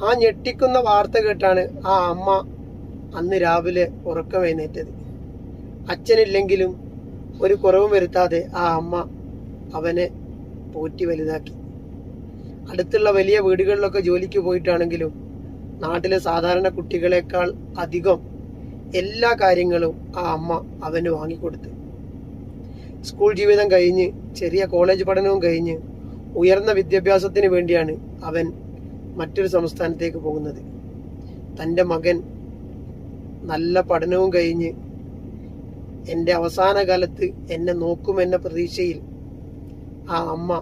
ആ ഞെട്ടിക്കുന്ന വാർത്ത കേട്ടാണ് ആ അമ്മ അന്ന് രാവിലെ ഉറക്കം എഴുന്നേറ്റത്. അച്ഛനില്ലെങ്കിലും ഒരു കുറവും വരുത്താതെ ആ അമ്മ അവനെ പോറ്റി വലുതാക്കി. അടുത്തുള്ള വലിയ വീടുകളിലൊക്കെ ജോലിക്ക് പോയിട്ടാണെങ്കിലും നാട്ടിലെ സാധാരണ കുട്ടികളെക്കാൾ അധികം എല്ലാ കാര്യങ്ങളും ആ അമ്മ അവന് വാങ്ങിക്കൊടുത്തു. സ്കൂൾ ജീവിതം കഴിഞ്ഞ് ചെറിയ കോളേജ് പഠനവും കഴിഞ്ഞ് ഉയർന്ന വിദ്യാഭ്യാസത്തിന് വേണ്ടിയാണ് അവൻ മറ്റൊരു സംസ്ഥാനത്തേക്ക് പോകുന്നത്. തന്റെ മകൻ നല്ല പഠനവും കഴിഞ്ഞ് എന്റെ അവസാന കാലത്ത് എന്നെ നോക്കുമെന്ന പ്രതീക്ഷയിൽ ആ അമ്മ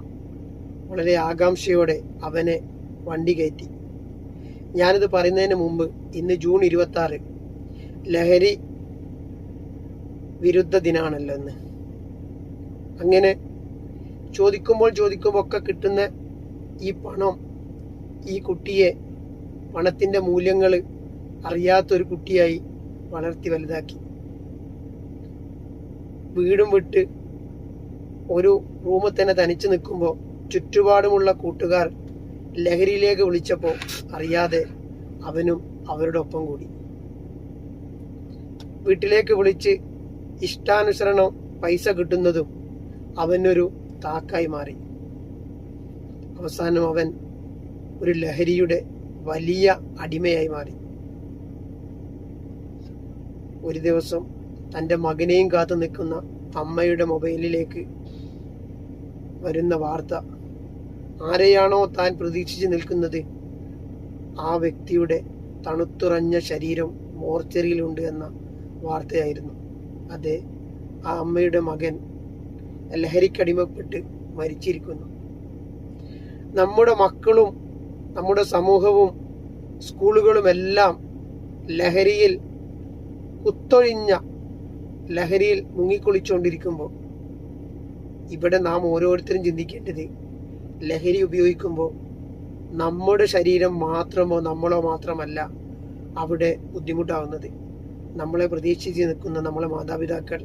വളരെ ആകാംക്ഷയോടെ അവനെ വണ്ടി കയറ്റി. ഞാനിത് പറയുന്നതിന് മുമ്പ് ഇന്ന് ജൂൺ ഇരുപത്തി ആറ് ലഹരി വിരുദ്ധ ദിനാണല്ലോ ഇന്ന്. അങ്ങനെ ചോദിക്കുമ്പോൾ ചോദിക്കുമ്പോൾ ഒക്കെ കിട്ടുന്ന ഈ പണം ഈ കുട്ടിയെ പണത്തിന്റെ മൂല്യങ്ങൾ അറിയാത്തൊരു കുട്ടിയായി വളർത്തി വലുതാക്കി. വീടും വിട്ട് ഒരു റൂമിൽ തന്നെ തനിച്ചു നിൽക്കുമ്പോൾ ചുറ്റുപാടുമുള്ള കൂട്ടുകാർ ലഹരിയിലേക്ക് വിളിച്ചപ്പോൾ അറിയാതെ അവനും അവരുടെ ഒപ്പം കൂടി. വീട്ടിലേക്ക് വിളിച്ച് ഇഷ്ടാനുസരണം പൈസ കിട്ടുന്നതും അവനൊരു താക്കായി മാറി. അവസാനം അവൻ ഒരു ലഹരിയുടെ വലിയ അടിമയായി മാറി. ഒരു ദിവസം തന്റെ മകനെയും കാത്തു നിൽക്കുന്ന അമ്മയുടെ മൊബൈലിലേക്ക് വരുന്ന വാർത്ത ആരെയാണോ താൻ പ്രതീക്ഷിച്ച് നിൽക്കുന്നത്? ആ വ്യക്തിയുടെ തണുത്തുറഞ്ഞ ശരീരം മോർച്ചറിയിലുണ്ട് എന്ന വാർത്തയായിരുന്നു. അതെ ആ അമ്മയുടെ മകൻ ലഹരിക്കടിമപ്പെട്ട് മരിച്ചിരിക്കുന്നു. നമ്മുടെ മക്കളും നമ്മുടെ സമൂഹവും സ്കൂളുകളുമെല്ലാം ലഹരിയിൽ കുത്തൊഴിഞ്ഞ ലഹരിയിൽ മുങ്ങിക്കുളിച്ചുകൊണ്ടിരിക്കുമ്പോൾ ഇവിടെ നാം ഓരോരുത്തരും ചിന്തിക്കേണ്ടത് ലഹരി ഉപയോഗിക്കുമ്പോൾ നമ്മുടെ ശരീരം മാത്രമോ നമ്മളോ മാത്രമല്ല അവിടെ ബുദ്ധിമുട്ടാവുന്നത്. നമ്മളെ പ്രതീക്ഷിച്ച് നിൽക്കുന്ന നമ്മളെ മാതാപിതാക്കൾ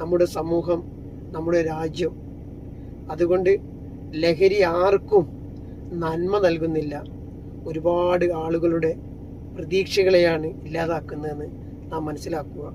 നമ്മുടെ സമൂഹം നമ്മുടെ രാജ്യം. അതുകൊണ്ട് ലഹരി ആർക്കും നന്മ നൽകുന്നില്ല. ഒരുപാട് ആളുകളുടെ പ്രതീക്ഷകളെയാണ് ഇല്ലാതാക്കുന്നതെന്ന് നാം മനസ്സിലാക്കുക.